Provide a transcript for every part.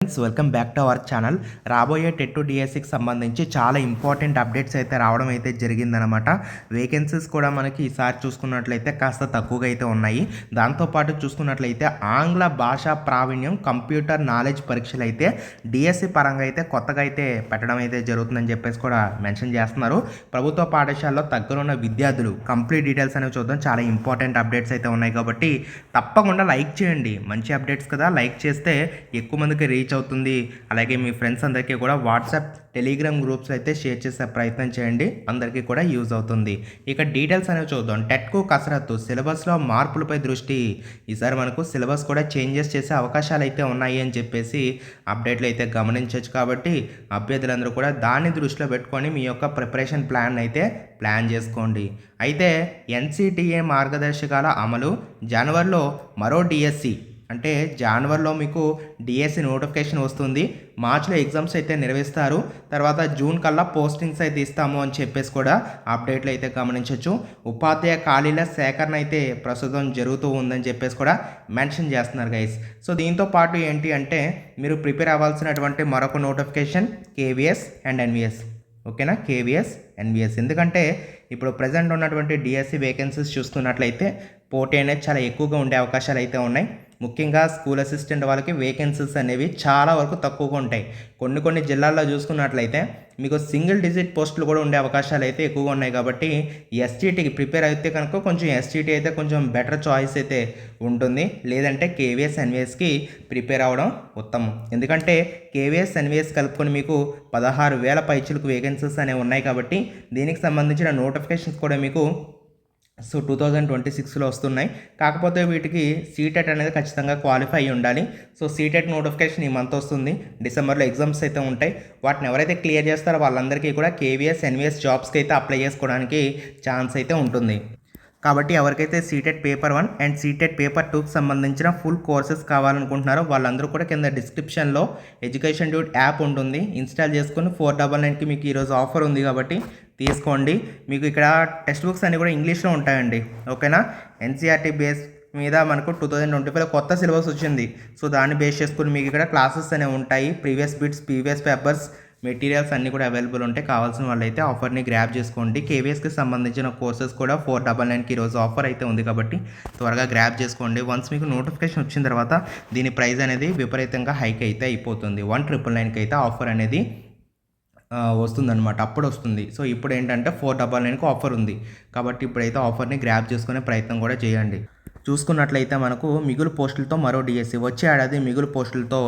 Friends welcome back to our channel రాబోయే TET to డిఎస్సికి సంబంధించి చాలా ఇంపార్టెంట్ అప్డేట్స్ అయితే రావడం అయితే జరిగిందనమాట వేకెన్సీస్ కూడా మనకి ఈసారి చూసుకున్నట్లయితే కాస్త తక్కువగా అయితే ఉన్నాయి దాంతోపాటు చూసుకున్నట్లయితే ఆంగ్ల భాషా ప్రావీణ్యం కంప్యూటర్ నాలెడ్జ్ పరీక్షలు అయితే డిఎస్సి పరంగా అయితే కొత్తగా అయితే పెట్టడం అయితే జరుగుతుందని చెప్పేసి కూడా మెన్షన్ చేస్తున్నారు. ప్రభుత్వ పాఠశాలలో దగ్గరున్న విద్యార్థులు కంప్లీట్ డీటెయిల్స్ అనేవి చూద్దాం. చాలా ఇంపార్టెంట్ అప్డేట్స్ అయితే ఉన్నాయి కాబట్టి తప్పకుండా లైక్ చేయండి. మంచి అప్డేట్స్ కదా. లైక్ చేస్తే ఎక్కువ మందికి రీచ్ అవుతుంది. అలాగే మీ ఫ్రెండ్స్ అందరికీ కూడా వాట్సాప్ టెలిగ్రామ్ గ్రూప్స్ అయితే షేర్ చేసే ప్రయత్నం చేయండి. అందరికీ కూడా యూజ్ అవుతుంది. ఇక డీటెయిల్స్ అనేవి చూద్దాం. టెట్కు కసరత్తు సిలబస్లో మార్పులపై దృష్టి. ఈసారి మనకు సిలబస్ కూడా చేంజెస్ చేసే అవకాశాలు అయితే ఉన్నాయి అని చెప్పేసి అప్డేట్లు అయితే గమనించవచ్చు కాబట్టి అభ్యర్థులందరూ కూడా దాన్ని దృష్టిలో పెట్టుకొని మీ యొక్క ప్రిపరేషన్ ప్లాన్ అయితే ప్లాన్ చేసుకోండి. అయితే ఎన్సిటిఏ మార్గదర్శకాల అమలు జనవరిలో మరో డిఎస్సి. అంటే జనవరిలో మీకు డిఎస్సి నోటిఫికేషన్ వస్తుంది. మార్చిలో ఎగ్జామ్స్ అయితే నిర్వహిస్తారు. తర్వాత జూన్ కల్లా పోస్టింగ్స్ అయితే ఇస్తాము అని చెప్పేసి కూడా అప్డేట్లు అయితే గమనించవచ్చు ఉపాధ్యాయ ఖాళీల సేకరణ అయితే ప్రస్తుతం జరుగుతూ ఉందని చెప్పేసి కూడా మెన్షన్ చేస్తున్నారు గైస్ సో దీంతో పాటు ఏంటి అంటే మీరు ప్రిపేర్ అవ్వాల్సినటువంటి మరొక నోటిఫికేషన్ కేవీఎస్ అండ్ ఎన్విఎస్ ఓకేనా? కేవీఎస్ ఎన్విఎస్ ఎందుకంటే ఇప్పుడు ప్రజెంట్ ఉన్నటువంటి డిఎస్సి వేకెన్సీస్ చూస్తున్నట్లయితే పోటీ అనేది చాలా ఎక్కువగా ఉండే అవకాశాలు అయితే ఉన్నాయి. ముఖ్యంగా స్కూల్ అసిస్టెంట్ వాళ్ళకి వేకెన్సీస్ అనేవి చాలా వరకు తక్కువగా ఉంటాయి. కొన్ని కొన్ని జిల్లాల్లో చూసుకున్నట్లయితే మీకు సింగిల్ డిజిట్ పోస్టులు కూడా ఉండే అవకాశాలు అయితే ఎక్కువగా ఉన్నాయి కాబట్టి ఎస్టీటీకి ప్రిపేర్ అయితే కనుక కొంచెం ఎస్టీటీ అయితే కొంచెం బెటర్ చాయిస్ అయితే ఉంటుంది. లేదంటే కేవీఎస్ ఎన్విఎస్కి ప్రిపేర్ అవ్వడం ఉత్తమం. ఎందుకంటే కేవీఎస్ ఎన్విఎస్ కలుపుకొని మీకు పదహారు వేల పైచులకు వేకెన్సీస్ అనేవి ఉన్నాయి కాబట్టి దీనికి సంబంధించిన నోటిఫికేషన్స్ కూడా మీకు సో టూ థౌజండ్ ట్వంటీ సిక్స్లో వస్తున్నాయి. కాకపోతే వీటికి సీటెట్ అనేది ఖచ్చితంగా క్వాలిఫై అయి ఉండాలి. సో సీటెట్ నోటిఫికేషన్ ఈ మంత్ వస్తుంది. డిసెంబర్లో ఎగ్జామ్స్ అయితే ఉంటాయి. వాటిని ఎవరైతే క్లియర్ చేస్తారో వాళ్ళందరికీ కూడా కేవీఎస్ ఎన్విఎస్ జాబ్స్కి అయితే అప్లై చేసుకోవడానికి ఛాన్స్ అయితే ఉంటుంది. కాబట్టి ఎవరికైతే CTET paper one and CTET paper టూకి సంబంధించిన ఫుల్ కోర్సెస్ కావాలనుకుంటున్నారో వాళ్ళందరూ కూడా కింద డిస్క్రిప్షన్లో ఎడ్యుకేషన్ డ్యూట్ యాప్ ఉంటుంది. ఇన్స్టాల్ చేసుకుని ఫోర్ డబల్ నైన్కి మీకు ఈరోజు ఆఫర్ ఉంది కాబట్టి తీసుకోండి. మీకు ఇక్కడ టెక్స్ట్ బుక్స్ అన్నీ కూడా ఇంగ్లీష్లో ఉంటాయండి. ఓకేనా ఎన్సీఆర్టీ బేస్ మీద మనకు టూ థౌజండ్ ట్వంటీ ఫైవ్లో కొత్త సిలబస్ వచ్చింది. సో దాన్ని బేస్ చేసుకుని మీకు ఇక్కడ క్లాసెస్ అనేవి ఉంటాయి. Previous bits previous papers materials అన్నీ కూడా అవైలబుల్ ఉంటాయి కావాల్సిన వాళ్ళైతే ఆఫర్ని గ్రాప్ చేసుకోండి. కేవీఎస్కి సంబంధించిన కోర్సెస్ కూడా ఫోర్ డబల్ నైన్కి ఈరోజు ఆఫర్ అయితే ఉంది కాబట్టి త్వరగా గ్రాప్ చేసుకోండి. వన్స్ మీకు నోటిఫికేషన్ వచ్చిన తర్వాత దీని ప్రైస్ అనేది విపరీతంగా హైక్ అయితే అయిపోతుంది. వన్ ట్రిపుల్ నైన్కి అయితే ఆఫర్ అనేది వస్తుందన్నమాట. అప్పుడు వస్తుంది. సో ఇప్పుడు ఏంటంటే ఫోర్ డబల్ నైన్కి ఆఫర్ ఉంది. కాబట్టి ఇప్పుడైతే ఆఫర్ని గ్రాప్ చేసుకునే ప్రయత్నం కూడా చేయండి. చూసుకున్నట్లయితే మనకు మిగులు పోస్టులతో మరో డిఎస్సి. వచ్చే ఏడాది మిగులు పోస్టులతో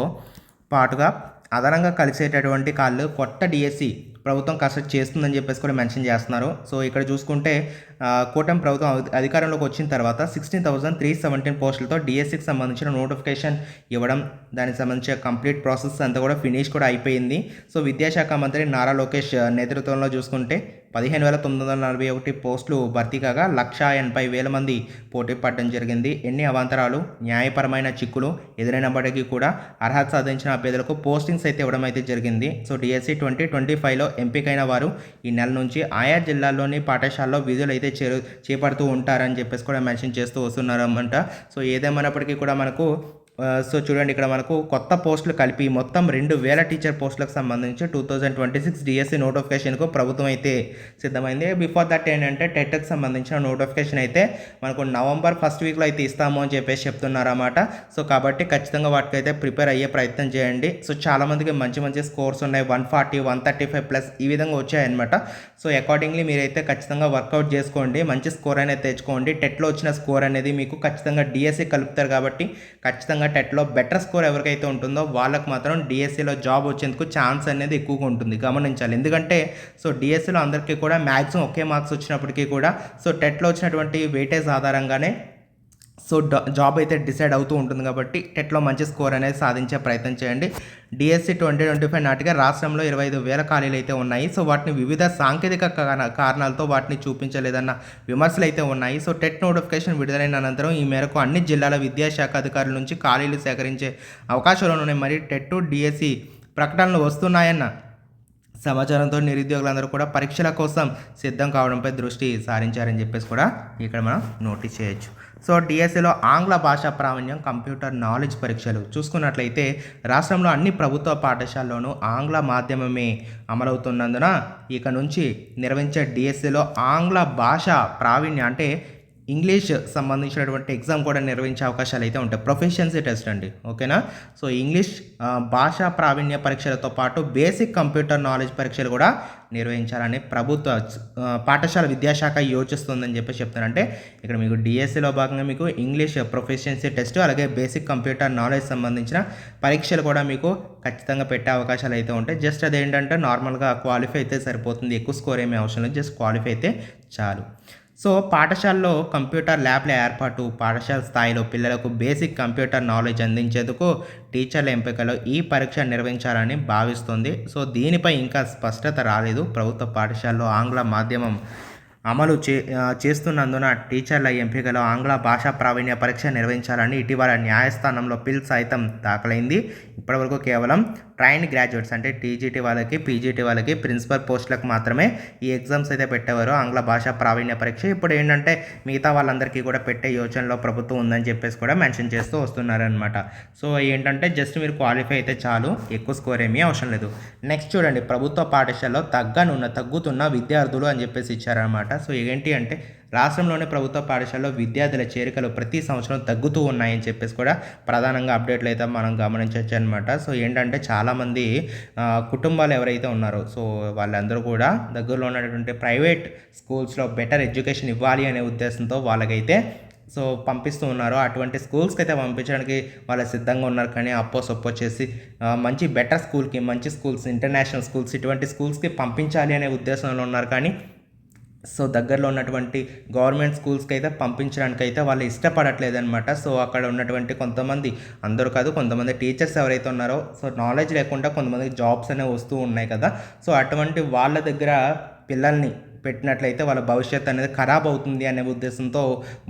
పాటుగా అదనంగా కలిసేటటువంటి కాళ్ళు కొత్త డిఎస్సి ప్రభుత్వం కసరత్తు చేస్తుందని చెప్పేసి కూడా మెన్షన్ చేస్తున్నారు. సో ఇక్కడ చూసుకుంటే కూటమి ప్రభుత్వం అధికారంలోకి వచ్చిన తర్వాత సిక్స్టీన్ థౌసండ్ త్రీ సెవెంటీన్ పోస్టులతో డిఎస్సికి సంబంధించిన నోటిఫికేషన్ ఇవ్వడం దానికి సంబంధించిన కంప్లీట్ ప్రాసెస్ అంతా కూడా ఫినిష్ కూడా అయిపోయింది. సో విద్యాశాఖ మంత్రి నారా లోకేష్ నేతృత్వంలో చూసుకుంటే పదిహేను వేల తొమ్మిది వందల నలభై ఒకటి పోస్టులు భర్తీ కాగా లక్ష ఎనభై వేల మంది పోటీ పడడం జరిగింది. ఎన్ని అవాంతరాలు న్యాయపరమైన చిక్కులు ఎదురైనప్పటికీ కూడా అర్హత సాధించిన అభ్యర్థులకు పోస్టింగ్స్ అయితే ఇవ్వడం అయితే జరిగింది. సో డిఎస్సి ట్వంటీ ట్వంటీ ఫైవ్లో ఎంపికైన వారు ఈ నెల నుంచి ఆయా జిల్లాల్లోని పాఠశాలలో విధులు అయితే చేరు చేపడుతూ ఉంటారని చెప్పేసి కూడా మెన్షన్ చేస్తూ వస్తున్నారు అన్నమాట సో ఏదేమైనప్పటికీ కూడా మనకు సో చూడండి ఇక్కడ మనకు కొత్త పోస్టులు కలిపి మొత్తం రెండు వేల టీచర్ పోస్టులకు సంబంధించి two thousand twenty six DSC నోటిఫికేషన్కు ప్రభుత్వం అయితే సిద్ధమైంది. బిఫోర్ దట్ ఏంటంటే టెట్కి సంబంధించిన నోటిఫికేషన్ అయితే మనకు నవంబర్ ఫస్ట్ వీక్లో అయితే ఇస్తాము అని చెప్పేసి చెప్తున్నారన్నమాట. సో కాబట్టి ఖచ్చితంగా వాటికైతే ప్రిపేర్ అయ్యే ప్రయత్నం చేయండి. సో చాలామందికి మంచి మంచి స్కోర్స్ ఉన్నాయి. One forty one thirty five plus ఈ విధంగా వచ్చాయన్నమాట. సో అకార్డింగ్లీ మీరైతే ఖచ్చితంగా వర్కౌట్ చేసుకోండి. మంచి స్కోర్ అనేది తెచ్చుకోండి. టెట్లో వచ్చిన స్కోర్ అనేది మీకు ఖచ్చితంగా డిఎస్సి కలుపుతారు కాబట్టి ఖచ్చితంగా టెట్లో బెటర్ స్కోర్ ఎవరికైతే ఉంటుందో వాళ్ళకు మాత్రం డిఎస్సిలో జాబ్ వచ్చేందుకు ఛాన్స్ అనేది ఎక్కువగా ఉంటుంది. గమనించాలి. ఎందుకంటే సో డిఎస్సిలో అందరికీ కూడా మ్యాక్సిమం ఒకే మార్క్స్ వచ్చినప్పటికీ కూడా సో టెట్లో వచ్చినటువంటి వెయిటేజ్ ఆధారంగానే సో జాబ్ అయితే డిసైడ్ అవుతూ ఉంటుంది కాబట్టి టెట్లో మంచి స్కోర్ అనేది సాధించే ప్రయత్నం చేయండి. డిఎస్సి ట్వంటీ ట్వంటీ ఫైవ్ నాటిగా రాష్ట్రంలో ఇరవై ఐదు వేల ఖాళీలు అయితే ఉన్నాయి. సో వాటిని వివిధ సాంకేతిక కారణ- కారణాలతో వాటిని చూపించలేదన్న విమర్శలు అయితే ఉన్నాయి. సో టెట్ నోటిఫికేషన్ విడుదలైన అనంతరం ఈ మేరకు అన్ని జిల్లాల విద్యాశాఖ అధికారుల నుంచి ఖాళీలు సేకరించే అవకాశాలు ఉన్నాయి. మరి టెట్ డిఎస్సి ప్రకటనలు వస్తున్నాయన్న సమాచారంతో నిరుద్యోగులందరూ కూడా పరీక్షల కోసం సిద్ధం కావడంపై దృష్టి సారించారని చెప్పేసి కూడా ఇక్కడ మనం నోటీస్ చేయొచ్చు. సో డిఎస్సిలో ఆంగ్ల భాషా ప్రావీణ్యం కంప్యూటర్ నాలెడ్జ్ పరీక్షలు. చూసుకున్నట్లయితే రాష్ట్రంలో అన్ని ప్రభుత్వ పాఠశాలలోనూ ఆంగ్ల మాధ్యమమే అమలవుతున్నందున ఇక నుంచి నిర్వహించే డిఎస్సిలో ఆంగ్ల భాష ప్రావీణ్యం అంటే ఇంగ్లీష్ సంబంధించినటువంటి ఎగ్జామ్ కూడా నిర్వహించే అవకాశాలు అయితే ఉంటాయి. ప్రొఫెషన్సీ టెస్ట్ అండి. ఓకేనా? సో ఇంగ్లీష్ భాషా ప్రావీణ్య పరీక్షలతో పాటు బేసిక్ కంప్యూటర్ నాలెడ్జ్ పరీక్షలు కూడా నిర్వహించాలని ప్రభుత్వ పాఠశాల విద్యాశాఖ యోచిస్తుందని చెప్పి చెప్తానంటే ఇక్కడ మీకు డిఎస్సిలో భాగంగా మీకు ఇంగ్లీష్ ప్రొఫెషన్సీ టెస్ట్ అలాగే బేసిక్ కంప్యూటర్ నాలెడ్జ్ సంబంధించిన పరీక్షలు కూడా మీకు ఖచ్చితంగా పెట్టే అవకాశాలు అయితే ఉంటాయి. జస్ట్ అదేంటంటే నార్మల్గా క్వాలిఫై అయితే సరిపోతుంది. ఎక్కువ స్కోర్ ఏమీ అవసరం లేదు. జస్ట్ క్వాలిఫై అయితే చాలు. సో పాఠశాలలో కంప్యూటర్ ల్యాబ్ల ఏర్పాటు పాఠశాల స్థాయిలో పిల్లలకు బేసిక్ కంప్యూటర్ నాలెడ్జ్ అందించేందుకు టీచర్ల ఎంపికలో ఈ పరీక్ష నిర్వహించాలని భావిస్తుంది. సో దీనిపై ఇంకా స్పష్టత రాలేదు. ప్రభుత్వ పాఠశాలలో ఆంగ్ల మాధ్యమం అమలు చే చేస్తున్నందున టీచర్ల ఎంపికలో ఆంగ్ల భాషా ప్రావీణ్య పరీక్ష నిర్వహించాలని ఇటీవల న్యాయస్థానంలో పిల్ సైతం దాఖలైంది. ఇప్పటివరకు కేవలం ట్రైన్ గ్రాడ్యుయేట్స్ అంటే టీజీటీ వాళ్ళకి పీజీటీ వాళ్ళకి ప్రిన్సిపల్ పోస్టులకు మాత్రమే ఈ ఎగ్జామ్స్ అయితే పెట్టేవారు. ఆంగ్ల భాష ప్రావీణ్య పరీక్ష. ఇప్పుడు ఏంటంటే మిగతా వాళ్ళందరికీ కూడా పెట్టే యోచనలో ప్రభుత్వం ఉందని చెప్పేసి కూడా మెన్షన్ చేస్తూ వస్తున్నారనమాట సో ఏంటంటే జస్ట్ మీరు క్వాలిఫై అయితే చాలు. ఎక్కువ స్కోర్ ఏమీ అవసరం లేదు. నెక్స్ట్ చూడండి. ప్రభుత్వ పాఠశాలలో తగ్గనున్న తగ్గుతున్న విద్యార్థులు అని చెప్పేసి ఇచ్చారనమాట సో ఏంటి అంటే రాష్ట్రంలోని ప్రభుత్వ పాఠశాలలో విద్యార్థుల చేరికలు ప్రతి సంవత్సరం తగ్గుతూ ఉన్నాయని చెప్పేసి కూడా ప్రధానంగా అప్డేట్లు అయితే మనం గమనించవచ్చు అనమాట సో ఏంటంటే చాలామంది కుటుంబాలు ఎవరైతే ఉన్నారో సో వాళ్ళందరూ కూడా దగ్గరలో ఉన్నటువంటి ప్రైవేట్ స్కూల్స్లో బెటర్ ఎడ్యుకేషన్ ఇవ్వాలి అనే ఉద్దేశంతో వాళ్ళకైతే సో పంపిస్తూ ఉన్నారు. అటువంటి స్కూల్స్కి అయితే పంపించడానికి వాళ్ళు సిద్ధంగా ఉన్నారు. కానీ అప్పో సొప్పో చేసి మంచి బెటర్ స్కూల్కి మంచి స్కూల్స్ ఇంటర్నేషనల్ స్కూల్స్ ఇటువంటి స్కూల్స్కి పంపించాలి అనే ఉద్దేశంలో ఉన్నారు. కానీ సో దగ్గరలో ఉన్నటువంటి గవర్నమెంట్ స్కూల్స్కి అయితే పంపించడానికి అయితే వాళ్ళు ఇష్టపడట్లేదు అనమాట సో అక్కడ ఉన్నటువంటి కొంతమంది అందరూ కాదు కొంతమంది టీచర్స్ ఎవరైతే ఉన్నారో సో నాలెడ్జ్ లేకుండా కొంతమందికి జాబ్స్ అనేవి వస్తూ ఉన్నాయి కదా. సో అటువంటి వాళ్ళ దగ్గర పిల్లల్ని పెట్టినట్లయితే వాళ్ళ భవిష్యత్తు అనేది ఖరాబ్ అవుతుంది అనే ఉద్దేశంతో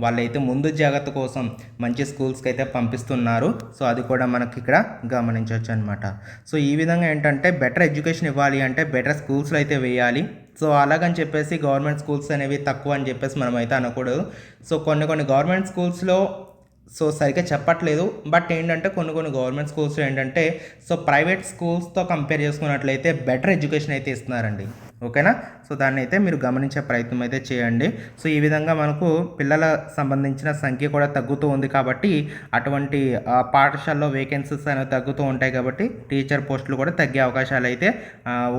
వాళ్ళైతే ముందు జాగ్రత్త కోసం మంచి స్కూల్స్కి అయితే పంపిస్తున్నారు. సో అది కూడా మనకి ఇక్కడ గమనించవచ్చు అనమాట సో ఈ విధంగా ఏంటంటే బెటర్ ఎడ్యుకేషన్ ఇవ్వాలి అంటే బెటర్ స్కూల్స్లో అయితే వేయాలి. సో అలాగని చెప్పేసి గవర్నమెంట్ స్కూల్స్ అనేవి తక్కువ అని చెప్పేసి మనం అయితే అనకూడదు. సో కొన్ని కొన్ని గవర్నమెంట్ స్కూల్స్లో సో సరిగ్గా చెప్పట్లేదు. బట్ ఏంటంటే కొన్ని కొన్ని గవర్నమెంట్ స్కూల్స్ ఏంటంటే సో ప్రైవేట్ స్కూల్స్తో కంపేర్ చేసుకున్నట్లయితే బెటర్ ఎడ్యుకేషన్ అయితే ఇస్తున్నారండి. ఓకేనా? సో దాన్ని అయితే మీరు గమనించే ప్రయత్నం అయితే చేయండి. సో ఈ విధంగా మనకు పిల్లల సంబంధించిన సంఖ్య కూడా తగ్గుతూ ఉంది కాబట్టి అటువంటి పాఠశాలలో వేకెన్సీస్ అనేవి తగ్గుతూ ఉంటాయి కాబట్టి టీచర్ పోస్టులు కూడా తగ్గే అవకాశాలు అయితే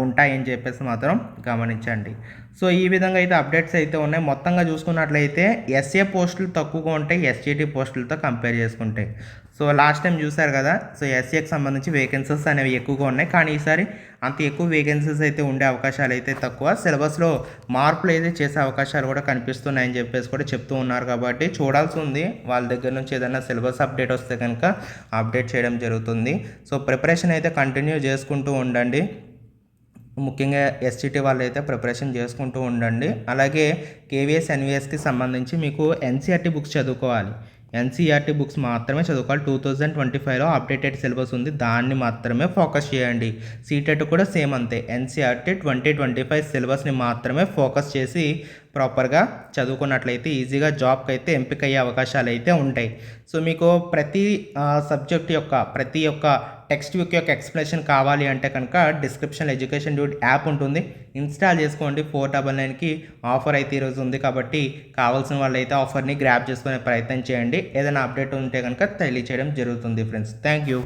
ఉంటాయని చెప్పేసి మాత్రం గమనించండి. సో ఈ విధంగా అయితే అప్డేట్స్ అయితే ఉన్నాయి. మొత్తంగా చూసుకున్నట్లయితే ఎస్ఏ పోస్టులు తక్కువగా ఉంటాయి. ఎస్జీటీ పోస్టులతో కంపేర్ చేసుకుంటాయి సో లాస్ట్ టైం చూసారు కదా? సో ఎస్సీకి సంబంధించి వేకెన్సీస్ అనేవి ఎక్కువగా ఉన్నాయి. కానీ ఈసారి అంత ఎక్కువ వేకెన్సీస్ అయితే ఉండే అవకాశాలు అయితే తక్కువ. సిలబస్లో మార్పులు అయితే చేసే అవకాశాలు కూడా కనిపిస్తున్నాయని చెప్పేసి కూడా చెప్తూ ఉన్నారు కాబట్టి చూడాల్సి ఉంది. వాళ్ళ దగ్గర నుంచి ఏదైనా సిలబస్ అప్డేట్ వస్తే కనుక అప్డేట్ చేయడం జరుగుతుంది. సో ప్రిపరేషన్ అయితే కంటిన్యూ చేసుకుంటూ ఉండండి. ముఖ్యంగా ఎస్టీటీ వాళ్ళు అయితే ప్రిపరేషన్ చేసుకుంటూ ఉండండి. అలాగే కేవీఎస్ ఎన్విఎస్కి సంబంధించి మీకు ఎన్సీఆర్టీ బుక్స్ చదువుకోవాలి. ఎన్సీఆర్టీ బుక్స్ మాత్రమే చదువుకోవాలి. టూ థౌజండ్ ట్వంటీ ఫైవ్లో అప్డేటెడ్ సిలబస్ ఉంది. దాన్ని మాత్రమే ఫోకస్ చేయండి. సీటెట్ కూడా సేమ్ అంతే. ఎన్సీఆర్టీ ట్వంటీ ట్వంటీ ఫైవ్ సిలబస్ని మాత్రమే ఫోకస్ చేసి ప్రాపర్గా చదువుకున్నట్లయితే ఈజీగా జాబ్కి అయితే ఎంపిక అయ్యే అవకాశాలు అయితే ఉంటాయి. సో మీకు ప్రతి సబ్జెక్ట్ యొక్క ప్రతి ఒక్క టెక్స్ట్ బుక్ యొక్క ఎక్స్ప్లెనేషన్ కావాలి అంటే కనుక డిస్క్రిప్షన్ ఎడ్యుకేషన్ డ్యూట్ యాప్ ఉంటుంది. ఇన్స్టాల్ చేసుకోండి. ఫోర్ డబల్ నైన్కి ఆఫర్ అయితే ఈరోజు ఉంది కాబట్టి కావాల్సిన వాళ్ళు అయితే ఆఫర్ని గ్రాప్ చేసుకునే ప్రయత్నం చేయండి. ఏదైనా అప్డేట్ ఉంటే కనుక తెలియచేయడం జరుగుతుంది ఫ్రెండ్స్. Thank you